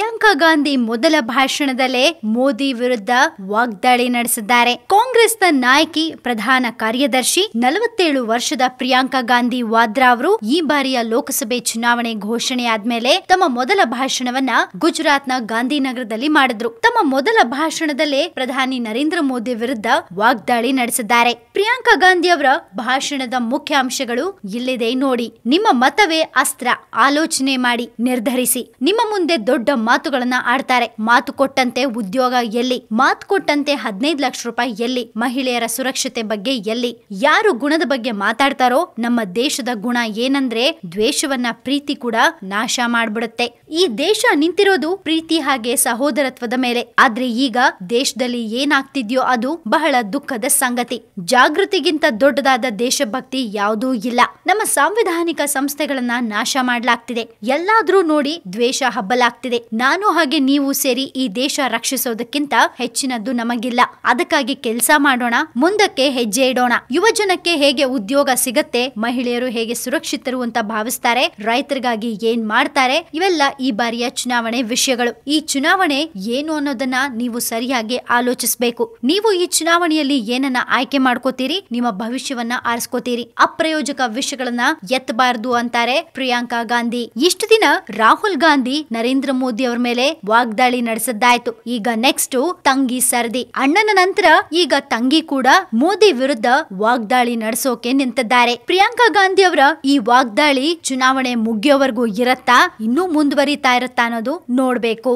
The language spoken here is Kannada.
ಪ್ರಿಯಾಂಕಾ ಗಾಂಧಿ ಮೊದಲ ಭಾಷಣದಲ್ಲೇ ಮೋದಿ ವಿರುದ್ಧ ವಾಗ್ದಾಳಿ ನಡೆಸಿದ್ದಾರೆ. ಕಾಂಗ್ರೆಸ್ನ ನಾಯಕಿ, ಪ್ರಧಾನ ಕಾರ್ಯದರ್ಶಿ, ನಲವತ್ತೇಳು ವರ್ಷದ ಪ್ರಿಯಾಂಕಾ ಗಾಂಧಿ ವಾದ್ರಾ ಅವರು ಈ ಬಾರಿಯ ಲೋಕಸಭೆ ಚುನಾವಣೆ ಘೋಷಣೆಯಾದ್ಮೇಲೆ ತಮ್ಮ ಮೊದಲ ಭಾಷಣವನ್ನ ಗುಜರಾತ್ನ ಗಾಂಧಿನಗರದಲ್ಲಿ ಮಾಡಿದ್ರು. ತಮ್ಮ ಮೊದಲ ಭಾಷಣದಲ್ಲೇ ಪ್ರಧಾನಿ ನರೇಂದ್ರ ಮೋದಿ ವಿರುದ್ಧ ವಾಗ್ದಾಳಿ ನಡೆಸಿದ್ದಾರೆ. ಪ್ರಿಯಾಂಕಾ ಗಾಂಧಿ ಅವರ ಭಾಷಣದ ಮುಖ್ಯ ಅಂಶಗಳು ಇಲ್ಲಿದೆ ನೋಡಿ. ನಿಮ್ಮ ಮತವೇ ಅಸ್ತ್ರ. ಆಲೋಚನೆ ಮಾಡಿ ನಿರ್ಧರಿಸಿ. ನಿಮ್ಮ ಮುಂದೆ ದೊಡ್ಡ ಮಾತುಗಳನ್ನ ಆಡ್ತಾರೆ. ಮಾತು ಕೊಟ್ಟಂತೆ ಉದ್ಯೋಗ ಎಲ್ಲಿ? ಮಾತು ಕೊಟ್ಟಂತೆ ಹದಿನೈದು ಲಕ್ಷ ರೂಪಾಯಿ ಎಲ್ಲಿ? ಮಹಿಳೆಯರ ಸುರಕ್ಷತೆ ಬಗ್ಗೆ ಎಲ್ಲಿ? ಯಾರು ಗುಣದ ಬಗ್ಗೆ ಮಾತಾಡ್ತಾರೋ, ನಮ್ಮ ದೇಶದ ಗುಣ ಏನಂದ್ರೆ ದ್ವೇಷವನ್ನ ಪ್ರೀತಿ ಕೂಡ ನಾಶ ಮಾಡ್ಬಿಡುತ್ತೆ. ಈ ದೇಶ ನಿಂತಿರೋದು ಪ್ರೀತಿ ಹಾಗೆ ಸಹೋದರತ್ವದ ಮೇಲೆ. ಆದ್ರೆ ಈಗ ದೇಶದಲ್ಲಿ ಏನಾಗ್ತಿದ್ಯೋ ಅದು ಬಹಳ ದುಃಖದ ಸಂಗತಿ. ಜಾಗೃತಿಗಿಂತ ದೊಡ್ಡದಾದ ದೇಶಭಕ್ತಿ ಯಾವುದೂ ಇಲ್ಲ. ನಮ್ಮ ಸಾಂವಿಧಾನಿಕ ಸಂಸ್ಥೆಗಳನ್ನ ನಾಶ ಮಾಡ್ಲಾಗ್ತಿದೆ. ಎಲ್ಲಾದ್ರೂ ನೋಡಿ ದ್ವೇಷ ಹಬ್ಬಲಾಗ್ತಿದೆ. ನಾನು ಹಾಗೆ ನೀವು ಸೇರಿ ಈ ದೇಶ ರಕ್ಷಿಸೋದಕ್ಕಿಂತ ಹೆಚ್ಚಿನದ್ದು ನಮಗಿಲ್ಲ. ಅದಕ್ಕಾಗಿ ಕೆಲಸ ಮಾಡೋಣ, ಮುಂದಕ್ಕೆ ಹೆಜ್ಜೆ ಇಡೋಣ. ಯುವ ಜನಕ್ಕೆ ಹೇಗೆ ಉದ್ಯೋಗ ಸಿಗತ್ತೆ, ಮಹಿಳೆಯರು ಹೇಗೆ ಸುರಕ್ಷಿತರು ಅಂತ ಭಾವಿಸ್ತಾರೆ, ರೈತರಿಗಾಗಿ ಏನ್ ಮಾಡ್ತಾರೆ, ಇವೆಲ್ಲ ಈ ಬಾರಿಯ ಚುನಾವಣೆ ವಿಷಯಗಳು. ಈ ಚುನಾವಣೆ ಏನು ಅನ್ನೋದನ್ನ ನೀವು ಸರಿಯಾಗಿ ಆಲೋಚಿಸಬೇಕು. ನೀವು ಈ ಚುನಾವಣೆಯಲ್ಲಿ ಏನನ್ನ ಆಯ್ಕೆ ಮಾಡ್ಕೋತೀರಿ, ನಿಮ್ಮ ಭವಿಷ್ಯವನ್ನ ಆರಿಸ್ಕೋತೀರಿ. ಅಪ್ರಯೋಜಕ ವಿಷಯಗಳನ್ನ ಎತ್ತಬಾರದು ಅಂತಾರೆ ಪ್ರಿಯಾಂಕಾ ಗಾಂಧಿ. ಇಷ್ಟು ದಿನ ರಾಹುಲ್ ಗಾಂಧಿ, ನರೇಂದ್ರ ಮೋದಿ ಅವರ ಮೇಲೆ ವಾಗ್ದಾಳಿ ನಡೆಸದ್ದಾಯ್ತು. ಈಗ ನೆಕ್ಸ್ಟ್ ತಂಗಿ ಸರದಿ. ಅಣ್ಣನ ನಂತರ ಈಗ ತಂಗಿ ಕೂಡ ಮೋದಿ ವಿರುದ್ಧ ವಾಗ್ದಾಳಿ ನಡೆಸೋಕೆ ನಿಂತಿದ್ದಾರೆ. ಪ್ರಿಯಾಂಕಾ ಗಾಂಧಿ ಅವರ ಈ ವಾಗ್ದಾಳಿ ಚುನಾವಣೆ ಮುಗಿಯೋವರೆಗೂ ಇರತ್ತಾ, ಇನ್ನೂ ಮುಂದುವರಿತಾ ಇರತ್ತಾ ಅನ್ನೋದು ನೋಡ್ಬೇಕು.